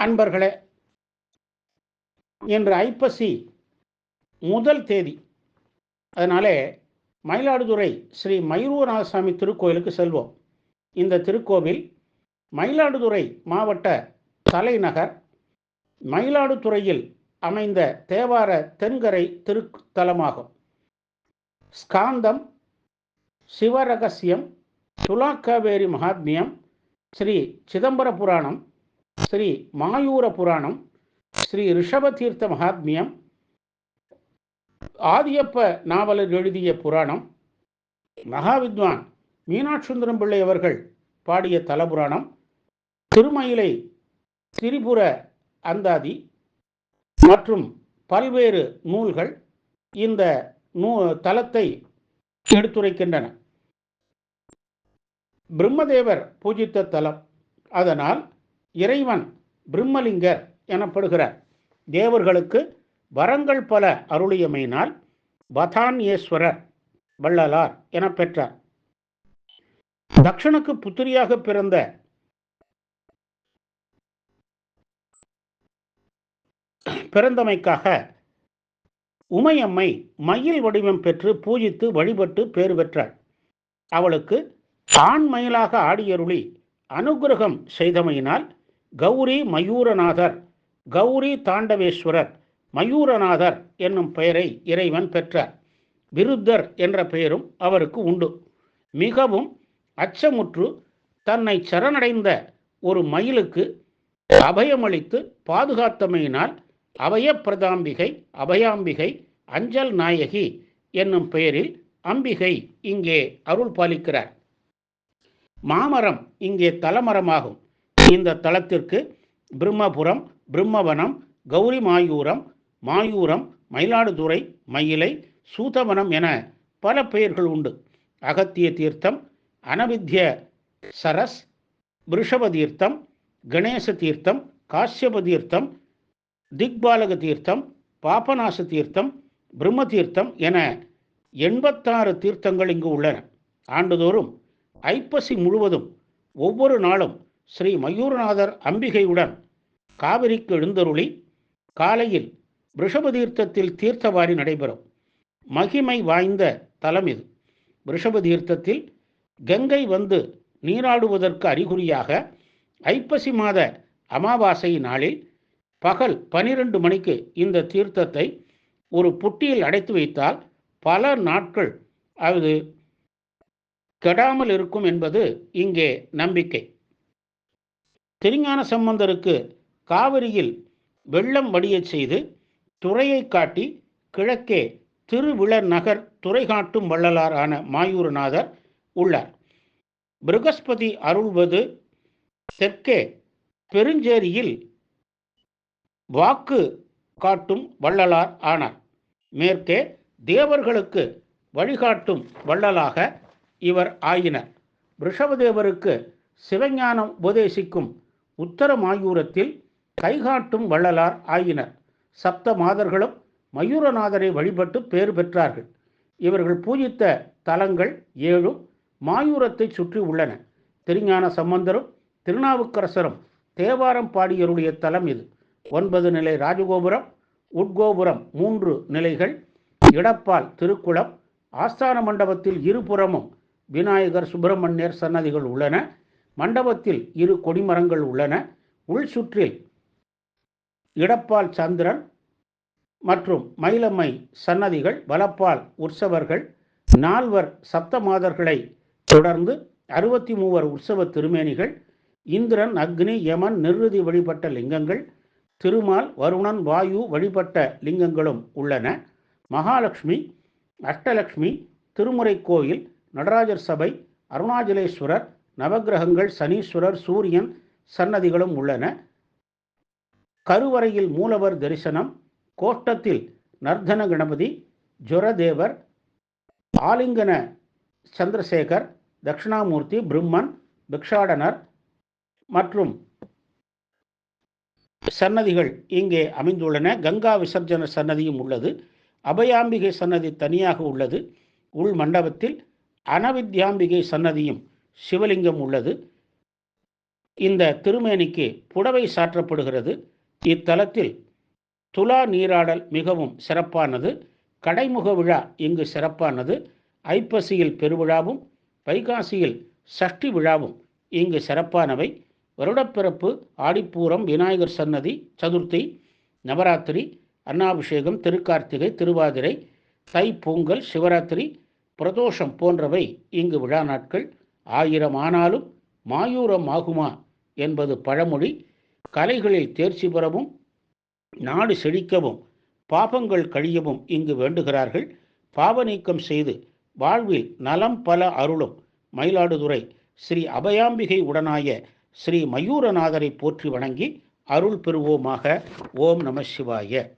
அன்பர்களே இன்று ஐப்பசி முதல் தேதி. அதனாலே மயிலாடுதுறை ஸ்ரீ மயூரநாதசாமி திருக்கோயிலுக்கு செல்வோம். இந்த திருக்கோவில் மயிலாடுதுறை மாவட்ட தலைநகர் மயிலாடுதுறையில் அமைந்த தேவார தென்கரை திருத்தலமாகும். ஸ்காந்தம் சிவரகசியம் துலாக்காவேரி மகாத்மியம் ஸ்ரீ சிதம்பர புராணம் ஸ்ரீ மாயூர புராணம் ஸ்ரீ ரிஷபதீர்த்த மகாத்மியம் ஆதியப்ப நாவலர் எழுதிய புராணம் மகாவித்வான் மீனாட்சுந்தரம் பிள்ளை அவர்கள் பாடிய தலபுராணம் திருமயிலை திரிபுர அந்தாதி மற்றும் பல்வேறு நூல்கள் இந்த நூ தலத்தை எடுத்துரைக்கின்றன. பிரம்மதேவர் பூஜித்த தலம். அதனால் இறைவன் பிரம்மலிங்கர் எனப்படுகிறார் தேவர்களுக்கு வரங்கள் பல அருளியமையினால் பதான்யேஸ்வரர் வள்ளலார் என பெற்றார் தக்ஷனுக்கு புத்திரியாக பிறந்த பிறந்தமைக்காக உமையம்மை மயில் வடிவம் பெற்று பூஜித்து வழிபட்டு பேறு பெற்றாள். அவளுக்கு ஆண் மயிலாக ஆடியருளி அனுகிரகம் செய்தமையினால் கௌரி மயூரநாதர். கௌரி தாண்டவேஸ்வரர். மயூரநாதர் என்னும் பெயரை இறைவன் பெற்றார். விருத்தர் என்ற பெயரும் அவருக்கு உண்டு. மிகவும் அச்சமுற்று தன்னை சரணடைந்த ஒரு மயிலுக்கு அபயமளித்து பாதுகாத்தமையினால் அபயப்பிரதாம்பிகை அபயாம்பிகை அஞ்சல் நாயகி என்னும் பெயரில் அம்பிகை இங்கே அருள் பாலிக்கிறார் மாமரம் இங்கே தலமரமாகும். இந்த தலத்திற்கு பிரம்மபுரம் பிரம்மவனம் கௌரி மாயூரம் மாயூரம் மயிலாடுதுறை மயிலை சூதவனம் என பல பெயர்கள் உண்டு. அகத்திய தீர்த்தம் அனவித்ய சரஸ் ரிஷப தீர்த்தம் கணேச தீர்த்தம் காசியப தீர்த்தம் திக்பாலக தீர்த்தம் பாபநாச தீர்த்தம் பிரம்ம தீர்த்தம் என எண்பத்தாறு தீர்த்தங்கள் இங்கு உள்ளன. ஆண்டுதோறும் ஐப்பசி முழுவதும் ஒவ்வொரு நாளும் ஸ்ரீ மயூரநாதர் அம்பிகையுடன் காவிரிக்கு எழுந்தருளி காலையில் ரிஷபதீர்த்தத்தில் தீர்த்தவாரி நடைபெறும். மகிமை வாய்ந்த தலம் இது. ரிஷபதீர்த்தத்தில் கங்கை வந்து நீராடுவதற்கு அறிகுறியாக ஐப்பசி மாத அமாவாசை நாளில் பகல் பனிரெண்டு மணிக்கு இந்த தீர்த்தத்தை ஒரு புட்டியில் அடைத்து வைத்தால் பல நாட்கள் அது கெடாமல் இருக்கும் என்பது இங்கே நம்பிக்கை. திருஞான சம்பந்தருக்கு காவிரியில் வெள்ளம் வடியச் செய்து துறையை காட்டி கிழக்கே திருவிழர் நகர் துறை காட்டும் வள்ளலார் ஆன மாயூரநாதர் உள்ளார். பிருகஸ்பதி அருள்வது தெற்கே பெருஞ்சேரியில் வாக்கு காட்டும் வள்ளலார் ஆனார். மேற்கே தேவர்களுக்கு வழிகாட்டும் வள்ளலாக இவர் ஆயினர். ரிஷபதேவருக்கு சிவஞானம் உபதேசிக்கும் உத்தர மாயூரத்தில் கைகாட்டும் வள்ளலார் ஆயினர். சப்த மாதர்களும் மயூரநாதரை வழிபட்டு பேறு பெற்றார்கள். இவர்கள் பூஜித்த தலங்கள் ஏழும் மாயூரத்தை சுற்றி உள்ளன. திருஞான சம்பந்தரும் திருநாவுக்கரசரும் தேவாரம் பாடியருடைய தலம் இது. ஒன்பது நிலை ராஜகோபுரம் உட்கோபுரம் மூன்று நிலைகள் இடப்பால் திருக்குளம் ஆஸ்தான மண்டபத்தில் இருபுறமும் விநாயகர் சுப்பிரமணியர் சன்னதிகள் உள்ளன. மண்டபத்தில் இரு கொடிமரங்கள் உள்ளன. உள் சுற்றில் இடப்பால் சந்திரன் மற்றும் மயிலம்மை சன்னதிகள் வலப்பால் உற்சவர்கள் நால்வர் சப்த மாதர்களை தொடர்ந்து அறுபத்தி மூவர் உற்சவ திருமேனிகள் இந்திரன் அக்னி யமன் நிருதி வழிபட்ட லிங்கங்கள் திருமால் வருணன் வாயு வழிபட்ட லிங்கங்களும் உள்ளன. மகாலட்சுமி அஷ்டலக்ஷ்மி திருமுறை கோயில் நடராஜர் சபை அருணாச்சலேஸ்வரர் நவகிரகங்கள் சனீஸ்வரர் சூரியன் சன்னதிகளும் உள்ளன. கருவறையில் மூலவர் தரிசனம் கோஷ்டத்தில் நர்தன கணபதி ஜொரதேவர் ஆலிங்கன சந்திரசேகர் தட்சிணாமூர்த்தி பிரம்மன் பிக்ஷாடனர் மற்றும் சன்னதிகள் இங்கே அமைந்துள்ளன. கங்கா விசர்ஜன சன்னதியும் உள்ளது. அபயாம்பிகை சன்னதி தனியாக உள்ளது. உள் மண்டபத்தில் அனவித்யாம்பிகை சன்னதியும் சிவலிங்கம் உள்ளது. இந்த திருமேனிக்கு புடவை சாற்றப்படுகிறது. இத்தலத்தில் துலா நீராடல் மிகவும் சிறப்பானது. கடைமுக விழா இங்கு சிறப்பானது. ஐப்பசியில் பெருவிழாவும் வைகாசியில் சஷ்டி விழாவும் இங்கு சிறப்பானவை. வருடப்பிறப்பு ஆடிப்பூரம் விநாயகர் சன்னதி சதுர்த்தி நவராத்திரி அன்னாபிஷேகம் திருக்கார்த்திகை திருவாதிரை தை பொங்கல் சிவராத்திரி பிரதோஷம் போன்றவை இங்கு விழா நாட்கள். ஆயிரம் ஆனாலும் மாயூரம் ஆகுமா என்பது பழமொழி. கலைகளில் தேர்ச்சி பெறவும் நாடு செழிக்கவும் பாபங்கள் கழியவும் இங்கு வேண்டுகிறார்கள். பாவ நீக்கம் செய்து வாழ்வில் நலம் பல அருளும் மயிலாடுதுறை ஸ்ரீ அபயாம்பிகை உடனாய ஸ்ரீ மயூரநாதரை போற்றி வணங்கி அருள் பெறுவோமாக. ஓம் நம சிவாய.